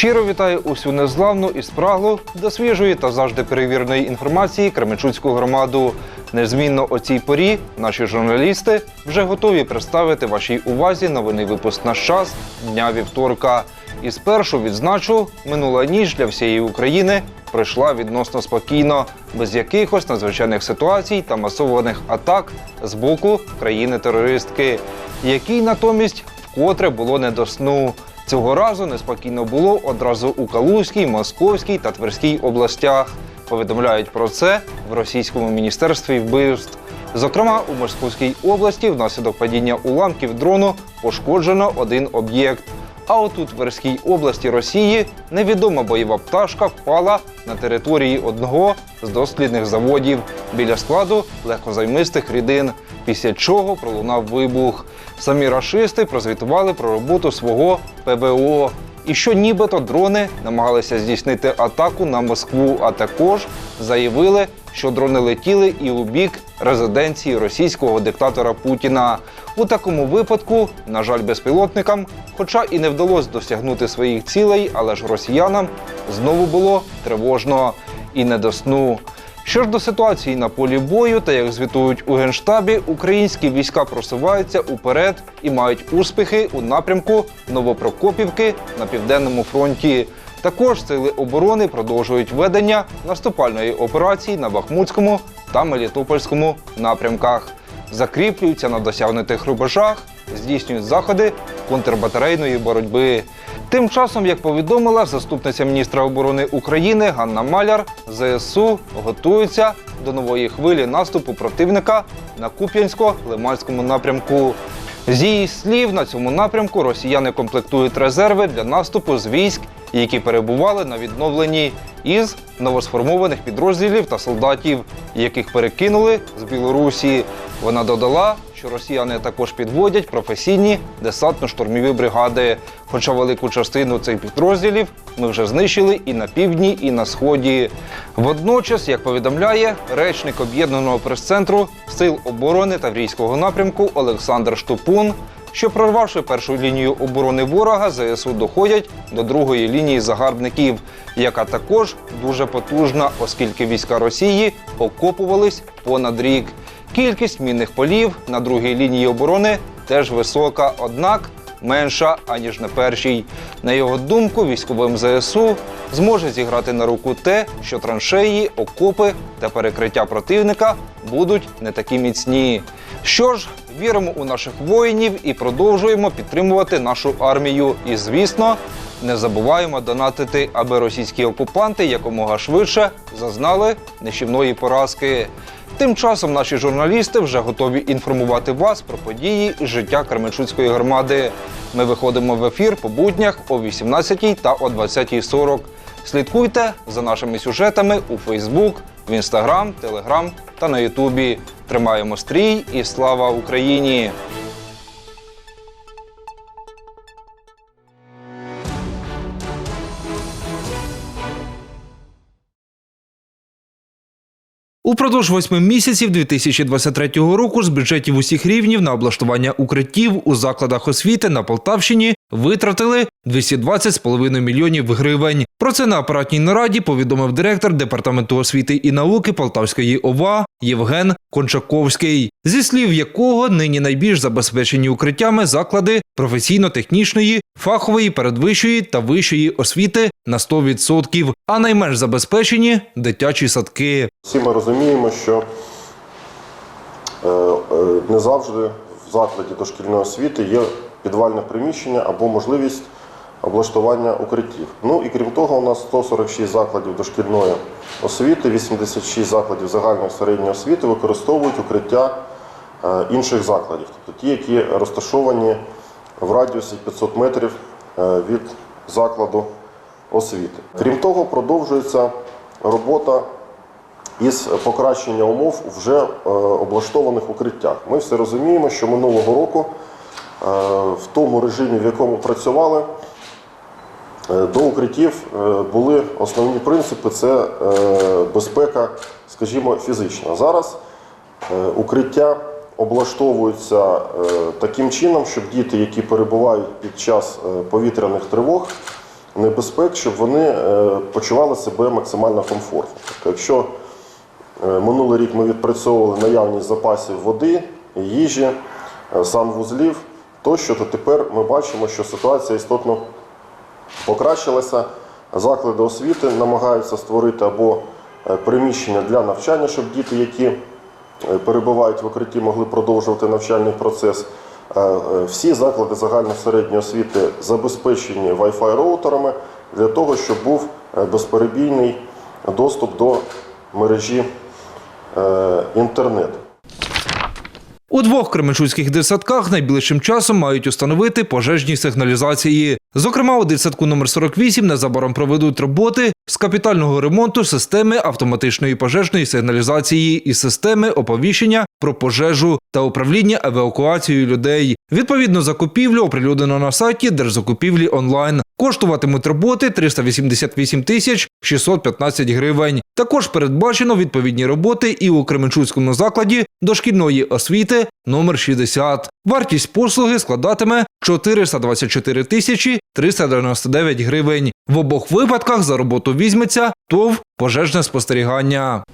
Щиро вітаю усю незламну і спраглу до свіжої та завжди перевіреної інформації Кременчуцьку громаду. Незмінно о цій порі наші журналісти вже готові представити вашій увазі новинний випуск «Наш час» дня вівторка. І спершу відзначу, минула ніч для всієї України пройшла відносно спокійно, без якихось надзвичайних ситуацій та масованих атак з боку країни-терористки, якій натомість вкотре було не до сну. Цього разу неспокійно було одразу у Калузькій, Московській та Тверській областях. Повідомляють про це в російському міністерстві вбивств. Зокрема, у Московській області внаслідок падіння уламків дрону пошкоджено один об'єкт. А от у Тверській області Росії невідома бойова пташка впала на території одного з дослідних заводів біля складу легкозаймистих рідин, після чого пролунав вибух. Самі рашисти прозвітували про роботу свого ПВО. І що нібито дрони намагалися здійснити атаку на Москву, а також заявили, що дрони летіли і у бік резиденції російського диктатора Путіна. У такому випадку, на жаль, безпілотникам, хоча і не вдалося досягнути своїх цілей, але ж росіянам знову було тривожно і не до сну. Що ж до ситуації на полі бою, та як звітують у генштабі, українські війська просуваються уперед і мають успіхи у напрямку Новопрокопівки на південному фронті. Також сили оборони продовжують ведення наступальної операції на Бахмутському та Мелітопольському напрямках, закріплюються на досягнутих рубежах, здійснюють заходи контрбатарейної боротьби. Тим часом, як повідомила заступниця міністра оборони України Ганна Маляр, ЗСУ готуються до нової хвилі наступу противника на Куп'янсько-Лиманському напрямку. З її слів, на цьому напрямку росіяни комплектують резерви для наступу з військ, які перебували на відновленні із новосформованих підрозділів та солдатів, яких перекинули з Білорусі. Вона додала, що росіяни також підводять професійні десантно-штурмові бригади. Хоча велику частину цих підрозділів ми вже знищили і на півдні, і на сході. Водночас, як повідомляє речник об'єднаного прес-центру Сил оборони Таврійського напрямку Олександр Штупун, що прорвавши першу лінію оборони ворога, ЗСУ доходять до другої лінії загарбників, яка також дуже потужна, оскільки війська Росії окопувались понад рік. Кількість мінних полів на другій лінії оборони теж висока, однак менша аніж на першій. На його думку, військовим ЗСУ зможе зіграти на руку те, що траншеї, окопи та перекриття противника будуть не такі міцні. Що ж, віримо у наших воїнів і продовжуємо підтримувати нашу армію. І, звісно, не забуваємо донатити, аби російські окупанти якомога швидше зазнали нищівної поразки. Тим часом наші журналісти вже готові інформувати вас про події із життя Кременчуцької громади. Ми виходимо в ефір по буднях о 18 та о 20.40. Слідкуйте за нашими сюжетами у Фейсбук, в Інстаграм, Телеграм та на Ютубі. Тримаємо стрій і слава Україні! Упродовж восьми місяців 2023 року з бюджетів усіх рівнів на облаштування укриттів у закладах освіти на Полтавщині витратили 220,5 мільйонів гривень. Про це на апаратній нараді повідомив директор департаменту освіти і науки Полтавської ОВА Євген Кончаковський, зі слів якого нині найбільш забезпечені укриттями заклади професійно-технічної, фахової, передвищої та вищої освіти на 100%, а найменш забезпечені дитячі садки. Всі ми розуміємо, що е, е, не завжди в закладі дошкільної освіти є підвальне приміщення або можливість облаштування укриттів. Ну і крім того, у нас 146 закладів дошкільної освіти, 86 закладів загальної середньої освіти використовують укриття е, інших закладів, тобто ті, які розташовані в радіусі 500 метрів від закладу освіти. Крім того, продовжується робота із покращення умов вже е, облаштованих укриттях. Ми всі розуміємо, що минулого року е, в тому режимі, в якому працювали, е, до укриттів були основні принципи це безпека, скажімо, фізична. Зараз укриття облаштовуються таким чином, щоб діти, які перебувають під час повітряних тривог, небезпек, щоб вони почували себе максимально комфортно. Тобто, якщо минулий рік ми відпрацьовували наявність запасів води, їжі, е, санвузлів тощо, то тепер ми бачимо, що ситуація істотно покращилася. Заклади освіти намагаються створити або е, приміщення для навчання, щоб діти, які е, перебувають в укритті, могли продовжувати навчальний процес. Е, е, Всі заклади загальної середньої освіти забезпечені Wi-Fi роутерами для того, щоб був е, безперебійний доступ до мережі е, інтернет. У двох кременчуцьких дитсадках найближчим часом мають установити пожежні сигналізації. Зокрема, у дитсадку номер 48 незабаром проведуть роботи з капітального ремонту системи автоматичної пожежної сигналізації і системи оповіщення про пожежу та управління евакуацією людей. Відповідно, закупівлю оприлюднено на сайті Держзакупівлі онлайн. Коштуватимуть роботи 388 тисяч 615 гривень. Також передбачено відповідні роботи і у Кременчуцькому закладі дошкільної освіти номер 60. Вартість послуги складатиме 424 тисячі 399 гривень. В обох випадках за роботу візьметься ТОВ пожежне спостерігання.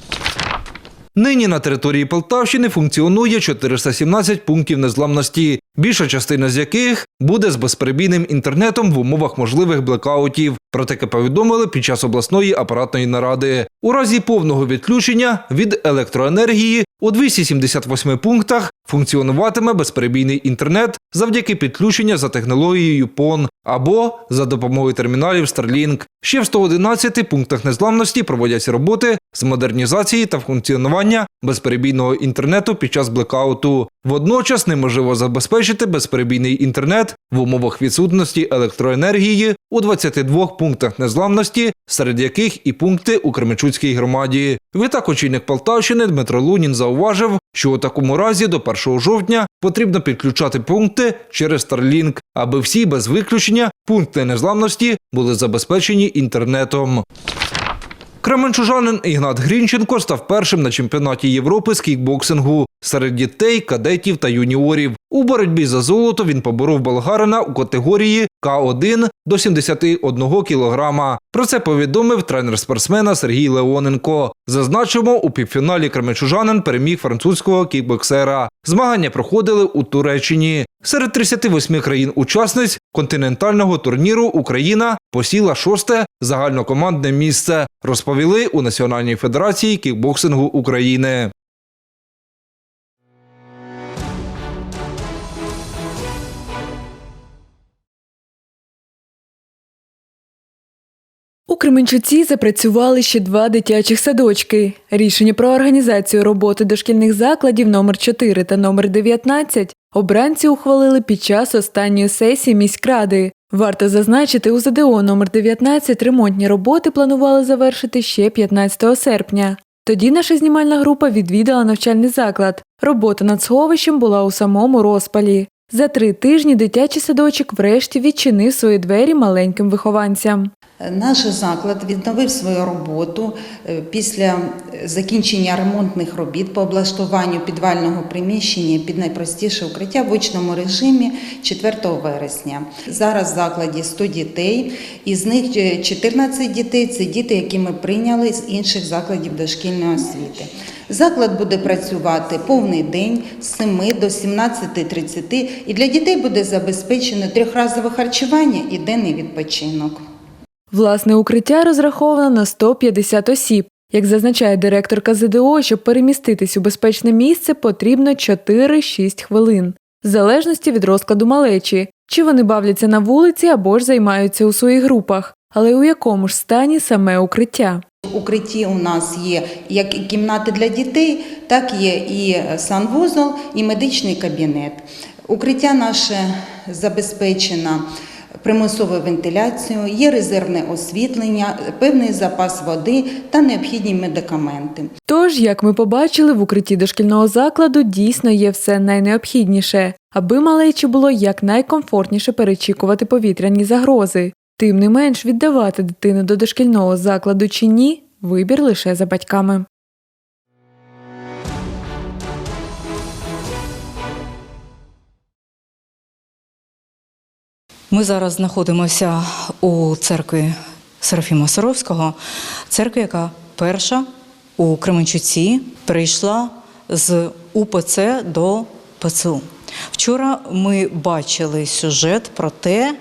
Нині на території Полтавщини функціонує 417 пунктів незламності, більша частина з яких буде з безперебійним інтернетом в умовах можливих блекаутів. Про таке повідомили під час обласної апаратної наради. У разі повного відключення від електроенергії у 278 пунктах функціонуватиме безперебійний інтернет завдяки підключенню за технологією PON або за допомогою терміналів Starlink. Ще в 111 пунктах незламності проводяться роботи з модернізації та функціонування безперебійного інтернету під час блекауту. Водночас неможливо забезпечити безперебійний інтернет в умовах відсутності електроенергії у 22 пунктах незламності, серед яких і пункти у Кременчуцькій громаді. Відтак очільник Полтавщини Дмитро Лунін зауважив, що у такому разі до 1 жовтня потрібно підключати пункти через Starlink, аби всі без виключення пункти незламності були забезпечені інтернетом. Кременчужанин Ігнат Грінченко став першим на чемпіонаті Європи з кікбоксингу серед дітей, кадетів та юніорів. У боротьбі за золото він поборов болгарина у категорії К1 до 71 кілограма. Про це повідомив тренер спортсмена Сергій Леоненко. Зазначимо, у півфіналі кременчужанин переміг французького кікбоксера. Змагання проходили у Туреччині. Серед 38 країн-учасниць континентального турніру Україна посіла шосте загальнокомандне місце, розповіли у Національній федерації кікбоксингу України. У Кременчуці запрацювали ще два дитячих садочки. Рішення про організацію роботи дошкільних закладів номер 4 та номер 19 обранці ухвалили під час останньої сесії міськради. Варто зазначити, у ЗДО номер 19 ремонтні роботи планували завершити ще 15 серпня. Тоді наша знімальна група відвідала навчальний заклад. Робота над сховищем була у самому розпалі. За три тижні дитячий садочок врешті відчинив свої двері маленьким вихованцям. Наш заклад відновив свою роботу е, після закінчення ремонтних робіт по облаштуванню підвального приміщення під найпростіше укриття в очному режимі 4 вересня. Зараз в закладі 100 дітей, із них е, 14 дітей це діти, які ми прийняли з інших закладів дошкільної освіти. Заклад буде працювати повний день з 7 до 17.30 і для дітей буде забезпечено трьохразове харчування і денний відпочинок. Власне укриття розраховано на 150 осіб. Як зазначає директорка ЗДО, щоб переміститись у безпечне місце, потрібно 4-6 хвилин, в залежності від розкладу малечі, чи вони бавляться на вулиці або ж займаються у своїх групах, але у якому ж стані саме укриття. Укритті у нас є як і кімнати для дітей, так є і санвузол, і медичний кабінет. Укриття наше забезпечено примусовою вентиляцією, є резервне освітлення, певний запас води та необхідні медикаменти. Тож, як ми побачили, в укритті дошкільного закладу дійсно є все найнеобхідніше, аби малечі було якнайкомфортніше перечікувати повітряні загрози. Тим не менш, віддавати дитину до дошкільного закладу чи ні вибір лише за батьками. Ми зараз знаходимося у церкві Серафіма Саровського, церква, яка перша у Кременчуці прийшла з УПЦ до ПЦУ. Вчора ми бачили сюжет про те,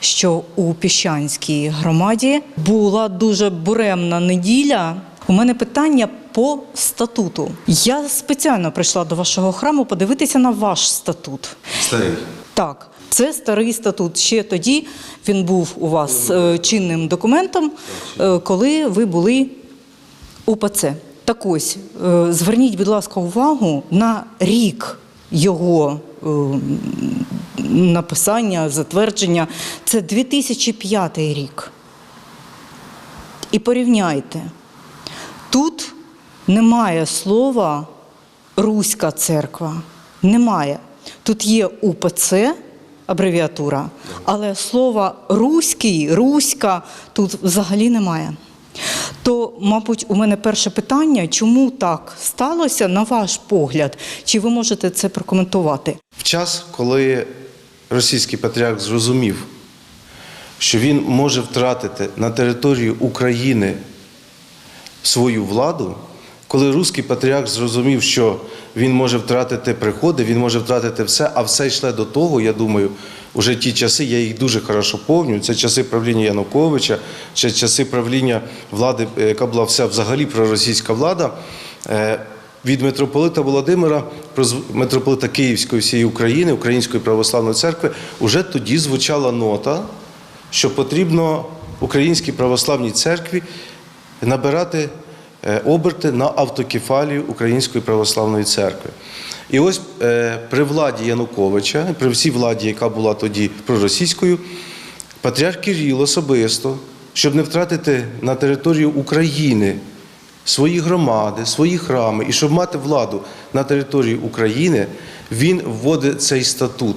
що у Піщанській громаді була дуже буремна неділя. У мене питання по статуту. Я спеціально прийшла до вашого храму подивитися на ваш статут. Старий. Так, це старий статут. Ще тоді він був у вас е, чинним документом, е, коли ви були УПЦ. Так ось, е, зверніть, будь ласка, увагу на рік його написання, затвердження. Це 2005 рік. І порівняйте. Тут немає слова Руська церква. Немає. Тут є УПЦ, абревіатура, але слова руський, руська тут взагалі немає. То, мабуть, у мене перше питання, чому так сталося, на ваш погляд? Чи ви можете це прокоментувати? В час, коли російський патріарх зрозумів, що він може втратити на території України свою владу, коли руський патріарх зрозумів, що він може втратити приходи, він може втратити все, а все йшло до того, я думаю, уже ті часи, я їх дуже хорошо пам'ятаю, це часи правління Януковича, це часи правління влади, е, яка була вся взагалі проросійська влада. Е, Від митрополита Володимира, митрополита Київської всієї України, Української православної церкви, уже тоді звучала нота, що потрібно Українській православній церкві набирати оберти на автокефалію Української православної церкви. І ось е, при владі Януковича, при всій владі, яка була тоді проросійською, патріарх Кирил особисто, щоб не втратити на територію України свої громади, свої храми, і щоб мати владу на території України, він вводить цей статут.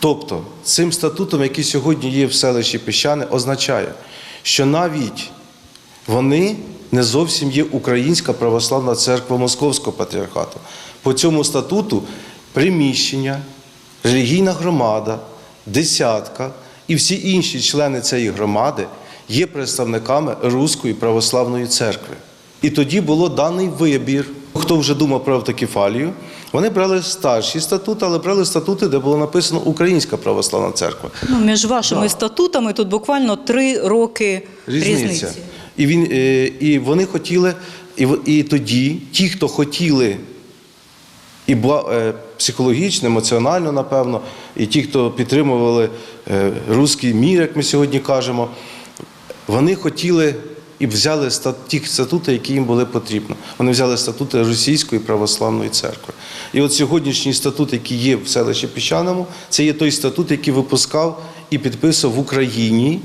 Тобто, цим статутом, який сьогодні є в селищі Піщани, означає, що навіть вони не зовсім є Українська православна церква Московського патріархату. По цьому статуту приміщення, релігійна громада, десятка і всі інші члени цієї громади є представниками Руської православної церкви. І тоді було даний вибір. Хто вже думав про автокефалію, вони брали старші статути, але брали статути, де було написано Українська православна церква. Ну, між вашими статутами тут буквально три роки Різниця. різниці. І, він, е, і вони хотіли, і, і тоді ті, хто хотіли, і е, психологічно, емоціонально, напевно, і ті, хто підтримували е, руський мір, як ми сьогодні кажемо, вони хотіли і взяли ті статути, які їм були потрібні. Вони взяли статути Російської православної церкви. І от сьогоднішній статут, який є в селищі Піщаному, це є той статут, який випускав і підписував в Україні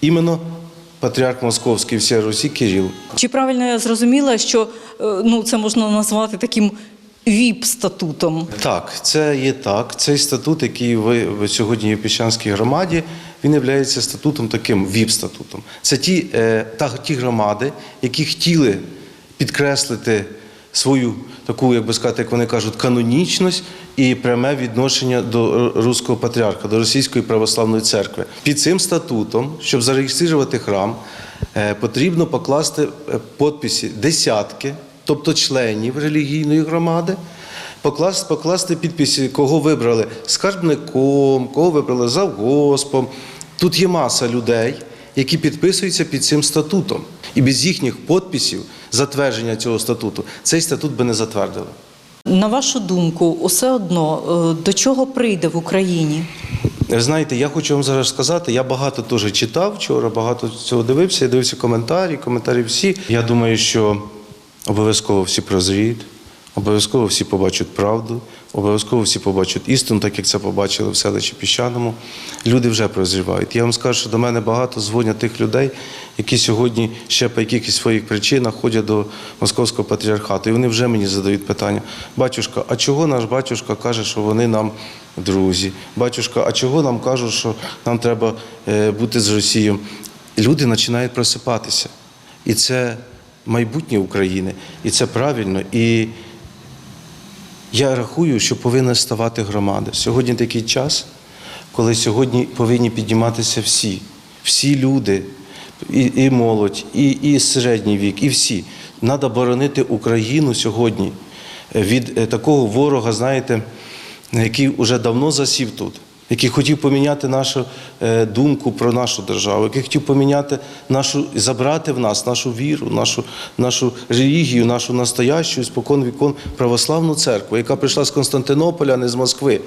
іменно патріарх Московський всієї Русі Кирил. Чи правильно я зрозуміла, що е, ну, це можна назвати таким ВІП-статутом? Так, це є так. Цей статут, який ви, ви сьогодні є в Піщанській громаді, він є статутом таким ВІП-статутом. Це ті, е, та, ті громади, які хотіли підкреслити свою таку, як би сказати, як вони кажуть, канонічність і пряме відношення до руського патріарха, до Російської православної церкви. Під цим статутом, щоб зареєструвати храм, е, потрібно покласти е, подписи десятки, тобто членів релігійної громади. Покласти, покласти підписи, кого вибрали скарбником, кого вибрали завгоспом. Тут є маса людей, які підписуються під цим статутом. І без їхніх підписів, затвердження цього статуту, цей статут би не затвердили. На вашу думку, усе одно е, до чого прийде в Україні? Ви Знаєте, я хочу вам зараз сказати, я багато теж читав вчора, багато цього дивився, я дивився коментарі, коментарі всі. Я думаю, що обов'язково всі прозріють, обов'язково всі побачать правду, обов'язково всі побачать істину, так як це побачили в селищі Піщаному. Люди вже прозрівають. Я вам скажу, що до мене багато дзвонять тих людей, які сьогодні ще по якихось своїх причинах ходять до московського патріархату. І вони вже мені задають питання: батюшка, а чого наш батюшка каже, що вони нам друзі? Батюшка, а чого нам кажуть, що нам треба е, бути з Росією? Люди починають просипатися. І це майбутнє України, і це правильно. І Я рахую, що повинна ставати громада. Сьогодні такий час, коли сьогодні повинні підніматися всі, всі люди, і, і молодь, і, і середній вік, і всі. Треба боронити Україну сьогодні від е, такого ворога, знаєте, який вже давно засів тут, який хотів поміняти нашу е, думку про нашу державу, який хотів поміняти нашу, забрати в нас нашу віру, нашу, нашу релігію, нашу настоящу, спокон вікон православну церкву, яка прийшла з Константинополя, а не з Москви.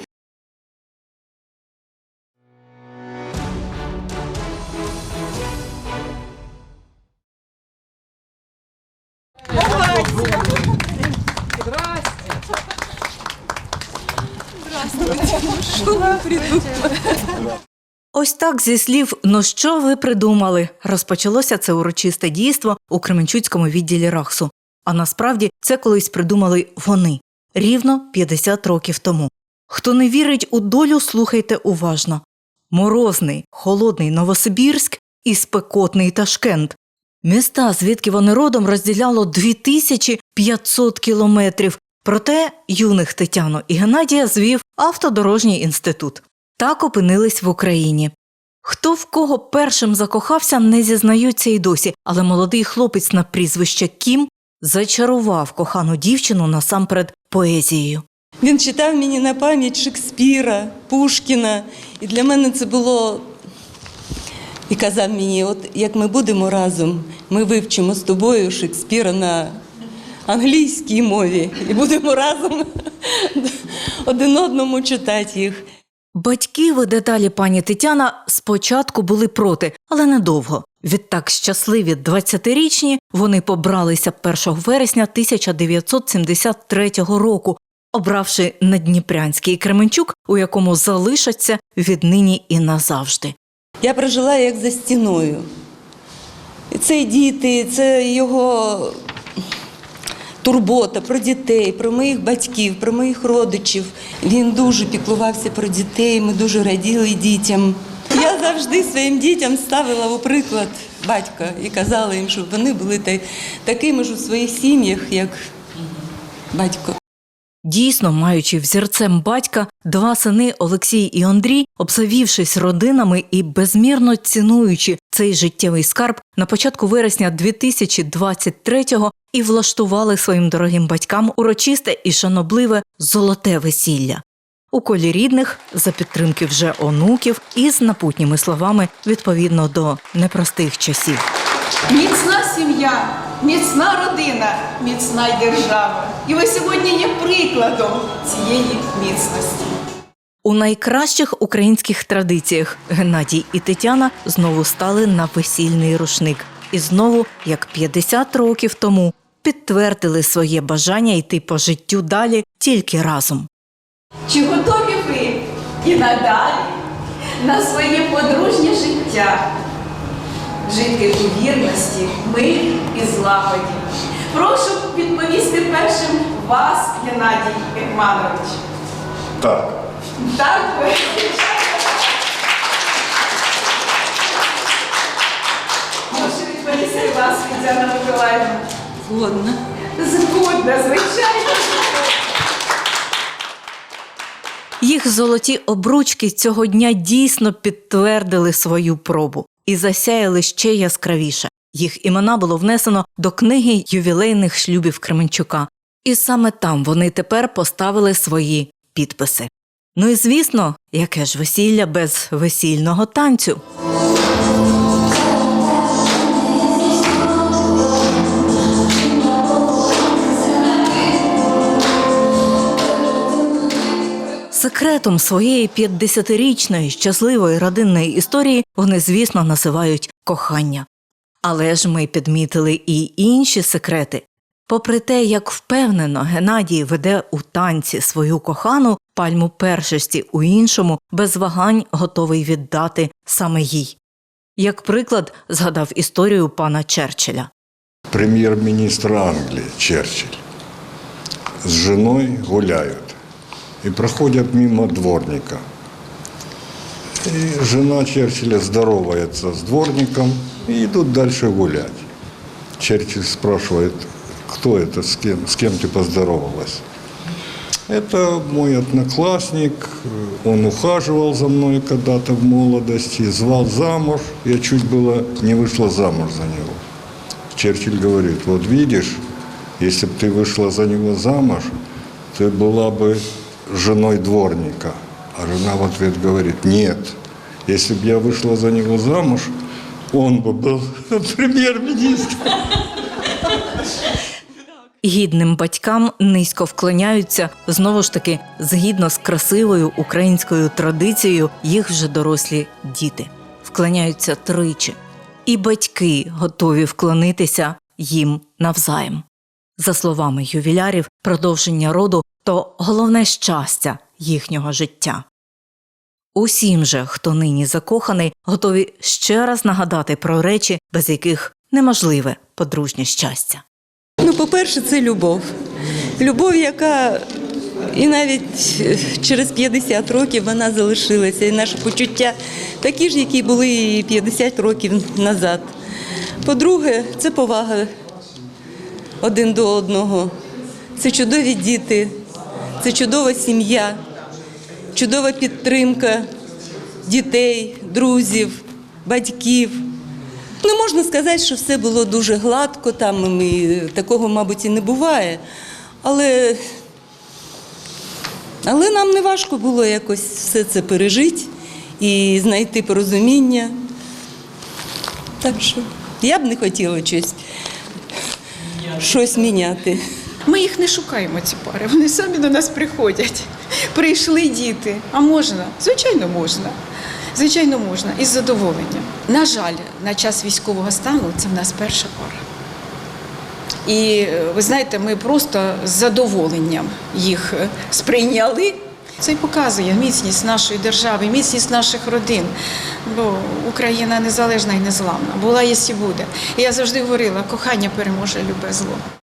Ось так зі слів Ну що ви придумали? Розпочалося це урочисте дійство у Кременчуцькому відділі Рахсу. А насправді це колись придумали вони рівно 50 років тому. Хто не вірить у долю, слухайте уважно. Морозний, холодний Новосибірськ і спекотний Ташкент. Міста, звідки вони родом, розділяло 2500 кілометрів. Проте юних Тетяну і Геннадія звів автодорожній інститут. Так опинились в Україні. Хто в кого першим закохався, не зізнаються й досі, але молодий хлопець на прізвище Кім зачарував кохану дівчину насамперед поезією. Він читав мені на пам'ять Шекспіра, Пушкіна. І для мене це було. І казав мені, от як ми будемо разом, ми вивчимо з тобою Шекспіра на англійській мові і будемо разом один одному читати їх. Батьки ви деталі пані Тетяна спочатку були проти, але недовго. Відтак щасливі 20-річні вони побралися 1 вересня 1973 року, обравши Надніпрянський Кременчук, у якому залишаться віднині і назавжди. Я прожила як за стіною. Це діти, це його турбота про дітей, про моїх батьків, про моїх родичів. Він дуже піклувався про дітей, ми дуже раділи дітям. Я завжди своїм дітям ставила у приклад батька і казала їм, щоб вони були та- такими ж у своїх сім'ях, як батько. Дійсно, маючи взірцем батька, два сини Олексій і Андрій, обзавівшись родинами і безмірно цінуючи цей життєвий скарб, на початку вересня 2023-го і влаштували своїм дорогим батькам урочисте і шанобливе золоте весілля. У колі рідних за підтримки вже онуків і з напутніми словами відповідно до непростих часів. Міцна сім'я, міцна родина, міцна й держава. І ви сьогодні є прикладом цієї міцності. У найкращих українських традиціях Геннадій і Тетяна знову стали на весільний рушник. І знову, як 50 років тому, підтвердили своє бажання йти по життю далі тільки разом. Чи готові ви і надалі на своє подружнє життя жити у вірності, мирі і злагоді? Прошу відповісти першим вас, Геннадій Егманович. Так. Так, ви. Відповісти вас, Тетяна Миколаївна. Згодна. Згодна, звичайно. Їх золоті обручки цього дня дійсно підтвердили свою пробу і засяяли ще яскравіше. Їх імена було внесено до книги ювілейних шлюбів Кременчука, і саме там вони тепер поставили свої підписи. Ну і звісно, яке ж весілля без весільного танцю. Секретом своєї 50-річної щасливої родинної історії вони, звісно, називають кохання. Але ж ми підмітили і інші секрети. Попри те, як впевнено Геннадій веде у танці свою кохану пальму першості у іншому, без вагань готовий віддати саме їй. Як приклад, згадав історію пана Черчилля. премьер-министр Англии Черчилль с женой гуляют и проходят мимо дворника. И жена Черчилля здоровается с дворником и идут дальше гулять. Черчилль спрашивает, кто это, с кем, с кем ты поздоровалась? Это мой одноклассник, он ухаживал за мной когда-то в молодости, звал замуж. Я чуть было не вышла замуж за него. Черчилль говорит, вот видишь, если бы ты вышла за него замуж, ты была бы женой дворника. А жена в ответ говорит, нет, если бы я вышла за него замуж, он бы был премьер-министром. Гідним батькам низько вклоняються знову ж таки згідно з красивою українською традицією їх вже дорослі діти вклоняються тричі, і батьки готові вклонитися їм навзаєм. За словами ювілярів, продовження роду то головне щастя їхнього життя. Усім же, хто нині закоханий, готові ще раз нагадати про речі, без яких неможливе подружнє щастя. Ну, по-перше, це любов. Любов, яка і навіть е, через 50 років вона залишилася. І наші почуття такі ж, які були і 50 років назад. По-друге, це повага один до одного. Це чудові діти, це чудова сім'я, чудова підтримка дітей, друзів, батьків. Ну, можна сказати, що все було дуже гладко, там і такого, мабуть, і не буває. Але, але нам не важко було якось все це пережити і знайти порозуміння. Так що я б не хотіла щось, щось міняти. Ми їх не шукаємо, ці пари. Вони самі до нас приходять. Прийшли діти. А можна? Звичайно, можна. Звичайно, можна. Із задоволенням. На жаль, на час військового стану це в нас перша пара. І е, ви знаєте, ми просто з задоволенням їх е, сприйняли. Це й показує міцність нашої держави, міцність наших родин. Бо Україна незалежна і незламна. Була є і буде. І я завжди говорила, кохання переможе любе зло.